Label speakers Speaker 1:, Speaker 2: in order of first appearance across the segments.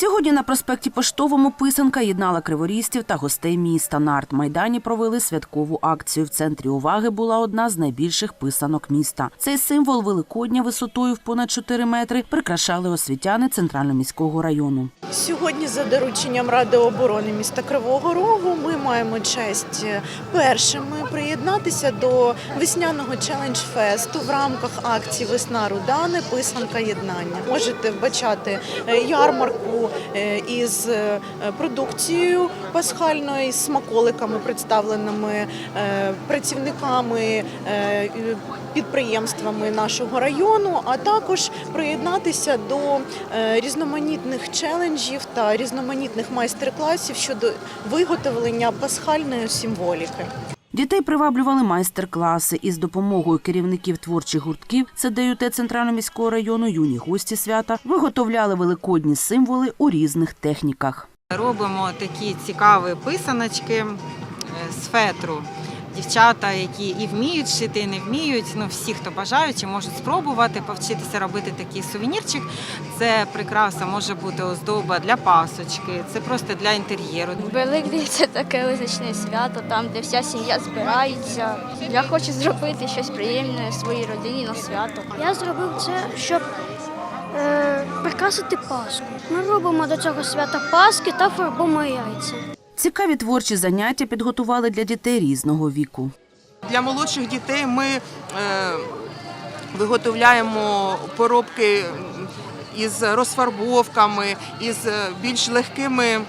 Speaker 1: Сьогодні на проспекті Поштовому писанка єднала криворістів та гостей міста. На арт-майдані провели святкову акцію. В центрі уваги була одна з найбільших писанок міста. Цей символ Великодня висотою в понад 4 метри прикрашали освітяни центрально-міського району.
Speaker 2: Сьогодні за дорученням Ради оборони міста Кривого Рогу ми маємо честь першими приєднатися до весняного челендж фесту в рамках акції Весна Рудани Писанка єднання. Можете вбачати е, ярмарку е, із е, продукцією пасхальною, із смаколиками, представленими е, працівниками підприємствами нашого району, а також приєднатися до різноманітних челенджів та різноманітних майстер-класів щодо виготовлення пасхальної символіки.
Speaker 1: Дітей приваблювали майстер-класи із допомогою керівників творчих гуртків ЦДЮТ Центрально-міського району юні гості свята виготовляли великодні символи у різних техніках.
Speaker 3: Робимо такі цікаві писаночки е, з фетру. Дівчата, які і вміють шити, і не вміють. Ну всі, хто бажаючи, можуть спробувати повчитися робити такий сувенірчик. Це прикраса може бути оздоба для пасочки, це просто для інтер'єру.
Speaker 4: Великдень це таке визначне свято, там, де вся сім'я збирається. Я хочу зробити щось приємне своїй родині на свято.
Speaker 5: Я зробив це, щоб е, прикрасити Пасху. Ми робимо до цього свята Пасхи та фарбуємо яйця.
Speaker 1: Цікаві творчі заняття підготували для дітей різного віку.
Speaker 6: Для молодших дітей ми е, виготовляємо поробки із розфарбовками, із е, більш легкими е,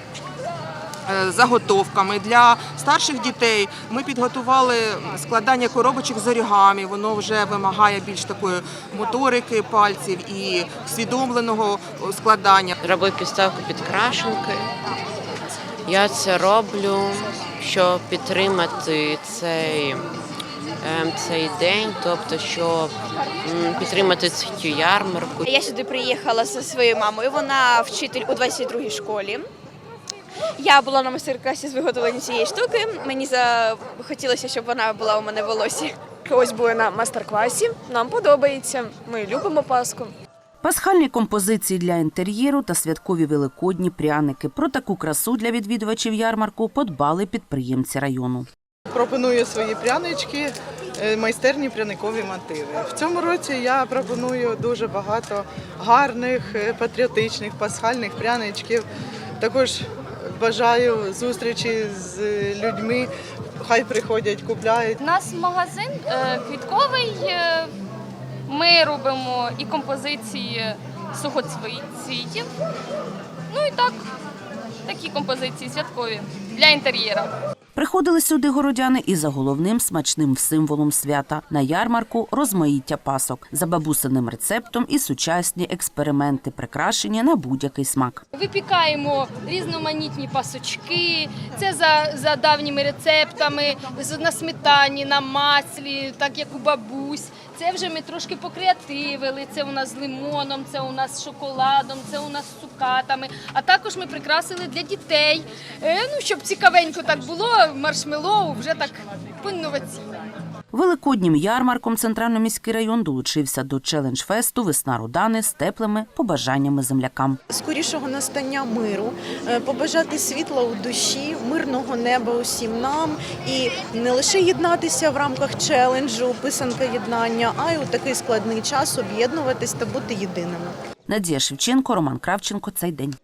Speaker 6: заготовками. Для старших дітей ми підготували складання коробочок з орігамі. Воно вже вимагає більш такої моторики пальців і усвідомленого складання.
Speaker 7: робив підставку під крашенки. Я це роблю, щоб підтримати цей, ем, цей день, тобто щоб підтримати цю ярмарку.
Speaker 8: Я сюди приїхала зі своєю мамою. Вона вчитель у 22-й школі. Я була на майстер-класі з виготовлення цієї штуки. Мені захотілося, щоб вона була у мене в волосі.
Speaker 9: Ось були на майстер-класі. Нам подобається. Ми любимо Пасху.
Speaker 1: Пасхальні композиції для інтер'єру та святкові великодні пряники. Про таку красу для відвідувачів ярмарку подбали підприємці району.
Speaker 10: пропоную свої прянички, е, майстерні пряникові мотиви. В цьому році я пропоную дуже багато гарних, е, патріотичних, пасхальних пряничків. Також бажаю зустрічі з людьми. Хай приходять, купляють.
Speaker 4: У нас магазин е, квітковий. Ми робимо і композиції сухоцвітів. Ну і так, такі композиції святкові для інтер'єру.
Speaker 1: Приходили сюди городяни і за головним смачним символом свята на ярмарку розмаїття пасок за бабусиним рецептом і сучасні експерименти, прикрашені на будь-який смак.
Speaker 4: Випікаємо різноманітні пасочки. Це за, за давніми рецептами, на сметані, на маслі, так як у бабусь. Це вже ми трошки покреативили. Це у нас з лимоном, це у нас з шоколадом, це у нас з цукатами. А також ми прикрасили для дітей. Е, ну, щоб цікавенько так було, маршмеллоу вже так по-інноваційно.
Speaker 1: Великоднім ярмарком Центрально-міський район долучився до челендж-фесту Весна Рудани з теплими побажаннями землякам.
Speaker 2: Скорішого настання миру, е, побажати світла у душі, мирного неба усім нам і не лише єднатися в рамках челенджу, писанка єднання, а й у такий складний час об'єднуватись та бути єдиними.
Speaker 1: Надія Шевченко, Роман Кравченко. Цей день.